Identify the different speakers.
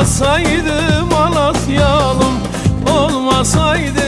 Speaker 1: Olmasaydı Malatyalım Olmasaydı